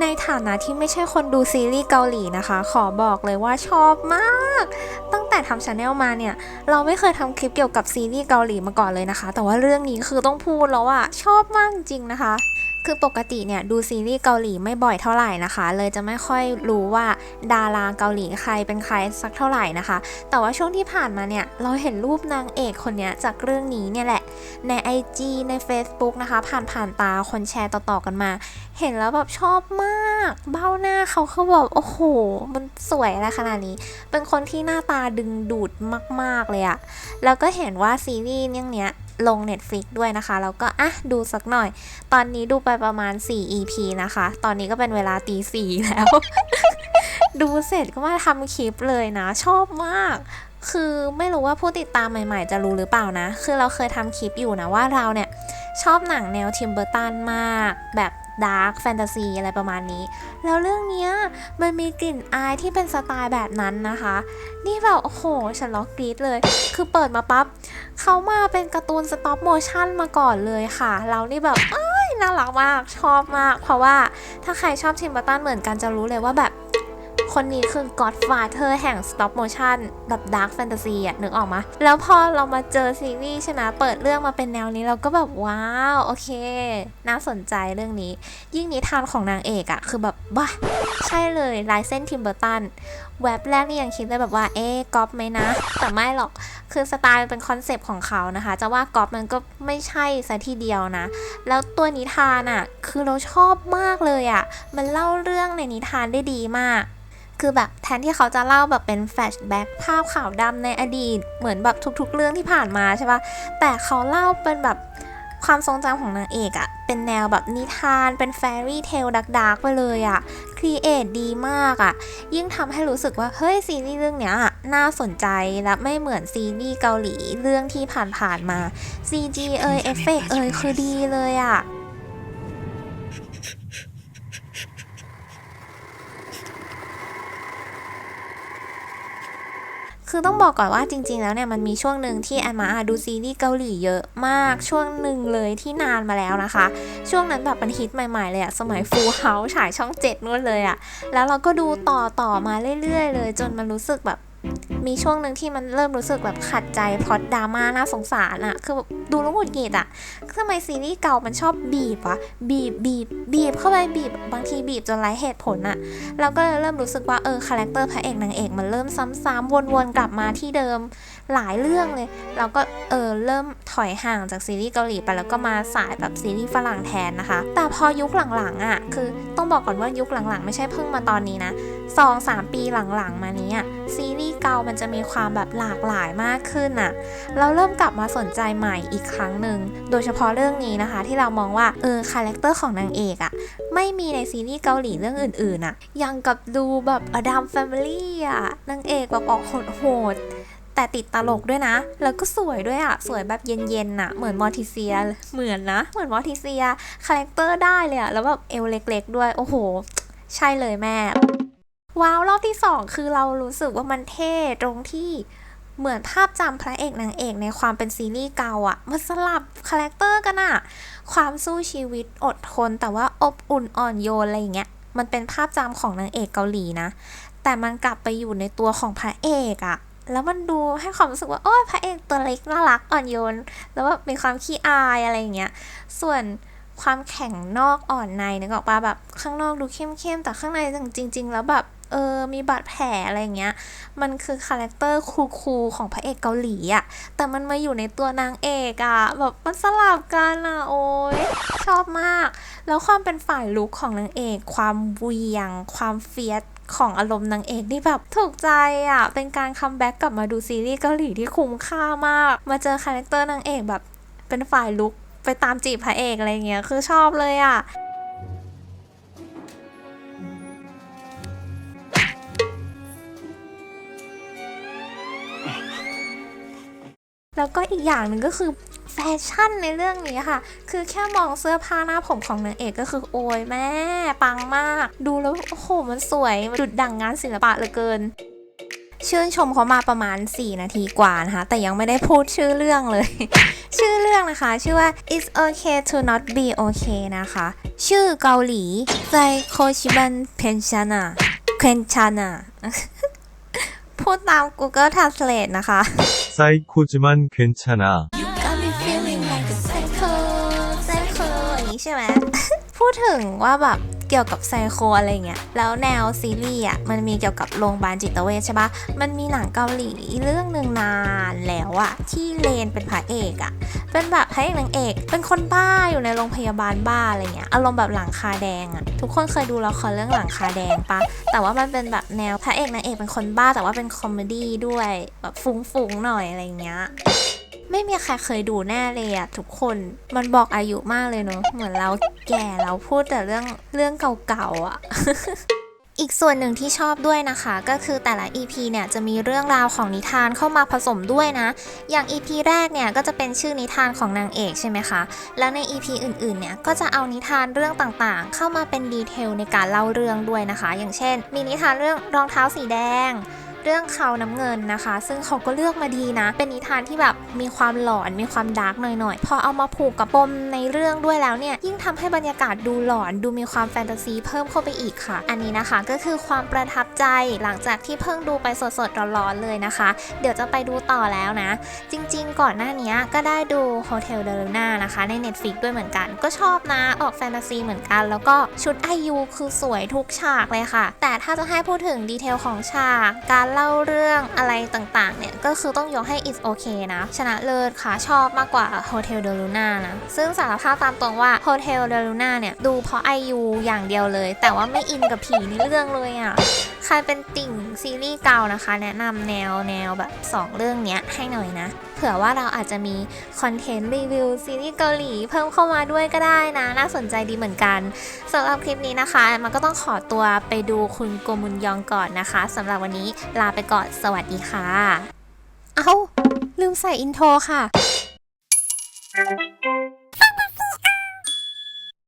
ในฐานะที่ไม่ใช่คนดูซีรีส์เกาหลีนะคะ ขอบอกเลยว่าชอบมาก ตั้งแต่ทำชาแนลมาเนี่ย เราไม่เคยทำคลิปเกี่ยวกับซีรีส์เกาหลีมาก่อนเลยนะคะ แต่ว่าเรื่องนี้คือต้องพูดแล้วอะชอบมากจริงนะคะ คือปกติเนี่ยดูซีรีส์เกาหลีไม่บ่อยเท่าไหร่นะคะ เลยจะไม่ค่อยรู้ว่าดาราเกาหลีใครเป็นใครสักเท่าไหร่นะคะ แต่ว่าช่วงที่ผ่านมาเนี่ยเราเห็นรูปนางเอกคนนี้จากเรื่องนี้เนี่ยแหละ ใน IG ใน Facebook นะคะ ผ่านผ่านตาคนแชร์ต่อๆกันมา เห็นแล้วแบบชอบมาก เบ้าหน้าเขาเขาแบบโอ้โห มันสวยอะไรขนาดนี้ เป็นคนที่หน้าตาดึงดูดมาก ๆเลยอะแล้วก็เห็นว่าซีรีส์เรื่องเนี้ย ลง Netflix ด้วยนะคะ แล้วก็อะดูสักหน่อย ตอนนี้ดูไปประมาณ 4 EP นะคะ ตอนนี้ก็เป็นเวลาตีสี่แล้ว ดูเสร็จก็มาทำคลิปเลยนะ ชอบมาก คือไม่รู้ว่าผู้ติดตามใหม่ๆ จะรู้หรือเปล่านะ คือเราเคยทำคลิปอยู่นะว่าเราเนี่ย ชอบหนังแนวทิมเบอร์ตันมาก แบบ ดาร์คแฟนตาซีอะไรประมาณนี้ แล้วเรื่องเนี้ยมันมีกลิ่นอายที่เป็นสไตล์แบบนั้นนะคะ นี่แบบโอ้โห ฉันล็อกกรีดเลย คือเปิดมาปั๊บเขามาเป็นการ์ตูนสต็อปโมชั่นมาก่อนเลยค่ะ เรานี่แบบเอ้ยน่ารักมาก ชอบมาก เพราะว่าถ้าใครชอบทิมบัตตันเหมือนกันจะรู้เลยว่าแบบ คนนี้คือ Godfather แห่ง Stop Motion แบบ Dark Fantasy อะนึกออกมาแล้วพอเรามาเจอซีรีส์ใช่ไหมเปิดเรื่องมาเป็นแนวนี้เราก็แบบว้าว โอเค น่าสนใจเรื่องนี้ ยิ่งนิทานของนางเอกอะคือแบบว้าใช่เลยลายเส้นทิมเบอร์ตันแว็บแรกนี่ยังคิดเลยแบบว่าเอ๊ะก๊อปไหมนะ แต่ไม่หรอกคือสไตล์เป็นคอนเซปต์ของเขานะคะ จะว่าก๊อปมันก็ไม่ใช่ซะทีเดียวนะ แล้วตัวนิทานอะคือเราชอบมากเลยอะ มันเล่าเรื่องในนิทานได้ดีมาก คือแบบแทนที่เขาจะเล่าแบบเป็นแฟลชแบ็กภาพขาวดำในอดีต เหมือนแบบทุกๆเรื่องที่ผ่านมาใช่ปะแต่เขาเล่าเป็นแบบความทรงจำของนางเอกอะเป็นแนวแบบนิทานเป็นแฟรี่เทลดักๆไปเลยอะครีเอทดีมากอะยิ่งทำให้รู้สึกว่า เฮ้ย ซีรีส์เรื่องเนี้ยน่าสนใจและไม่เหมือนซีรีส์เกาหลีเรื่องที่ผ่านๆมา CG เอยเอฟเฟกเอยคือดีเลยอะ คือต้องบอกก่อนว่าจริง ๆ แล้วเนี่ยมันมีช่วงหนึ่งที่แอนมาอะดูซีรีส์เกาหลีเยอะมากช่วงหนึ่งเลยที่นานมาแล้วนะคะ ช่วงนั้นแบบมันฮิตใหม่ๆเลยอะสมัยฟูเฮาฉายช่องเจ็ดนู่นเลยอะแล้วเราก็ดูต่อต่อมาเรื่อย ๆ เลย จนมันรู้สึกแบบ มีช่วงหนึ่งที่มันเริ่มรู้สึกแบบขัดใจพลอตดราม่าน่าสงสารอะคือดูแล้วหงุดหงิดอะทำไมซีรีส์เก่ามันชอบบีบวะบีบบีบบีบเข้าไปบีบบางทีบีบจนไร้เหตุผลอะเราก็เลยเริ่มรู้สึกว่าเออคาแรคเตอร์พระเอกนางเอกมันเริ่มซ้ำๆวนๆกลับมาที่เดิม หลายเรื่องเลย เราก็เออเริ่มถอยห่างจากซีรีส์เกาหลีไปแล้วก็มาสายแบบซีรีส์ฝรั่งแทนนะคะ แต่พอยุคหลังๆอะคือต้องบอกก่อนว่ายุคหลังๆ ไม่ใช่เพิ่งมาตอนนี้นะสองสามปีหลังๆ มานี้อะซีรีส์เกามันจะมีความแบบหลากหลายมากขึ้นอะ เราเริ่มกลับมาสนใจใหม่อีกครั้งหนึ่งโดยเฉพาะเรื่องนี้นะคะ ที่เรามองว่าเออคาแรคเตอร์ของนางเอกอะไม่มีในซีรีส์เกาหลีเรื่องอื่นๆอะยังกับดูแบบอดัมแฟมิลี่อะนางเอกแบบออกโหด แต่ติดตลกด้วยนะ แล้วก็สวยด้วยอะสวยแบบเย็นๆอะเหมือนมอริเซีย เหมือนนะ เหมือนมอริเซีย คาแรคเตอร์ได้เลยอะแล้วแบบเอวเล็กๆ ด้วย โอ้โห ใช่เลยแม่ ว้าวรอบที่สองคือเรารู้สึกว่ามันเท่ตรงที่เหมือนภาพจำพระเอกนางเอกในความเป็นซีรีส์เก่าอะมันสลับคาแรคเตอร์กันอะความสู้ชีวิตอดทนแต่ว่าอบอุ่นอ่อนโยนอะไรอย่างเงี้ย มันเป็นภาพจำของนางเอกเกาหลีนะ แต่มันกลับไปอยู่ในตัวของพระเอกอะ แล้วมันดูให้ความรู้สึกว่าโอ้ยพระเอกตัวเล็กน่ารักอ่อนโยน แล้วแบบมีความขี้อายอะไรอย่างเงี้ย ส่วนความแข็งนอกอ่อนในนึกออกปะแบบข้างนอกดูเข้มๆแต่ข้างในจริง ๆ แล้วแบบ เออมีบาดแผลอะไรเงี้ย มันคือคาแรคเตอร์คูลๆของพระเอกเกาหลีอะแต่มันมาอยู่ในตัวนางเอกอะแบบมันสลับกันอะโอ้ยชอบมาก แล้วความเป็นฝ่ายลุกของนางเอก ความเวียง ความเฟียสของอารมณ์นางเอกนี่แบบถูกใจอะเป็นการคัมแบ็กกลับมาดูซีรีส์เกาหลีที่คุ้มค่ามาก มาเจอคาแรคเตอร์นางเอกแบบเป็นฝ่ายลุกไปตามจีบพระเอกอะไรเงี้ย คือชอบเลยอะ แล้วก็อีกอย่างหนึ่งก็คือแฟชั่นในเรื่องนี้ค่ะ คือแค่มองเสื้อผ้าหน้าผมของนางเอกก็คือโอยแม่ ปังมาก ดูแล้วโอ้โหมันสวยดุดดังงานศิลปะเหลือเกินชื่นชมเขามาประมาณ 4 นาทีกว่านะคะ แต่ยังไม่ได้พูดชื่อเรื่องเลย ชื่อเรื่องนะคะ ชื่อว่า it's okay to not be okay นะคะ ชื่อเกาหลีใจโคชิบันเพนชานาเพนชานา พูดตาม Google Translate นะคะ 사이코지만 괜찮아. You got me feeling like a psycho psycho อย่างนี้ใช่ไหม พูดถึงว่าแบบเกี่ยวกับไซโคอะไรเงี้ย แล้วแนวซีรีส์อ่ะ มันมีเกี่ยวกับโรงพยาบาลจิตเวชใช่ปะมันมีหนังเกาหลีเรื่องหนึ่งนานแล้วอ่ะ ที่เลนเป็นพระเอกอ่ะ เป็นแบบพระเอกนางเอก เป็นคนบ้าอยู่ในโรงพยาบาลบ้าอะไรเงี้ย อารมณ์แบบหลังคาแดงอะทุกคนเคยดูละครเรื่องหลังคาแดงปะ แต่ว่ามันเป็นแบบแนวพระเอกนางเอกเป็นคนบ้าแต่ว่าเป็นคอมเมดี้ด้วย แบบฟุ้งๆหน่อยอะไรเงี้ยไม่มีใครเคยดูแน่เลยอะทุกคน มันบอกอายุมากเลยเนอะเหมือนเราแก่เราพูดแต่เรื่องเรื่องเก่าๆอะ อีกส่วนหนึ่งที่ชอบด้วยนะคะ ก็คือแต่ละ EP เนี่ยจะมีเรื่องราวของนิทานเข้ามาผสมด้วยนะ อย่าง EP แรกเนี่ยก็จะเป็นชื่อนิทานของนางเอกใช่ไหมคะ แล้วใน EP อื่นๆเนี่ยก็จะเอานิทานเรื่องต่างๆ เข้ามาเป็นดีเทลในการเล่าเรื่องด้วยนะคะ อย่างเช่น มีนิทานเรื่องรองเท้าสีแดง เรื่องเขาน้ำเงินนะคะ ซึ่งเขาก็เลือกมาดีนะ เป็นนิทานที่แบบมีความหลอนมีความดาร์กหน่อยๆ พอเอามาผูกกับปมในเรื่องด้วยแล้วเนี่ย ยิ่งทำให้บรรยากาศดูหลอน ดูมีความแฟนตาซีเพิ่มเข้าไปอีกค่ะ อันนี้นะคะก็คือความประทับใจหลังจากที่เพิ่งดูไปสดๆร้อนๆเลยนะคะ เดี๋ยวจะไปดูต่อแล้วนะ จริงๆ ก่อนหน้านี้ก็ได้ดู Hotel d e l u n a นะคะใน Netflix ด้วยเหมือนกัน ก็ชอบนะออกแฟนตาซีเหมือนกัน แล้วก็ชุดไอยูคือสวยทุกฉากเลยค่ะ แต่ถ้าจะให้พูดถึงดีเทลของฉากการเล่าเรื่องอะไรต่างๆ เนี่ย ก็คือต้องยกให้ It's Okay นะ ชนะเลิศค่ะ ชอบมากกว่า Hotel d e l u n a นะ ซึ่งสารภาพตามตรงว่า Hotel d e l u n a เนี่ย ดูเพราะไอยูอย่างเดียวเลย แต่ว่าไม่อินกับผีในเรื่องเลยอะใครเป็นติ่งซีรีส์เก่านะคะ แนะนำแนวแนวแบบ 2 เรื่องเนี้ยให้หน่อยนะ เผื่อว่าเราอาจจะมีคอนเทนต์รีวิวซีรีส์เกาหลีเพิ่มเข้ามาด้วยก็ได้นะ น่าสนใจดีเหมือนกันสำหรับคลิปนี้นะคะ มันก็ต้องขอตัวไปดูคุณโกมุนยองก่อนนะคะสำหรับวันนี้ลาไปก่อนสวัสดีค่ะ เอ้าลืมใส่อินโทรค่ะ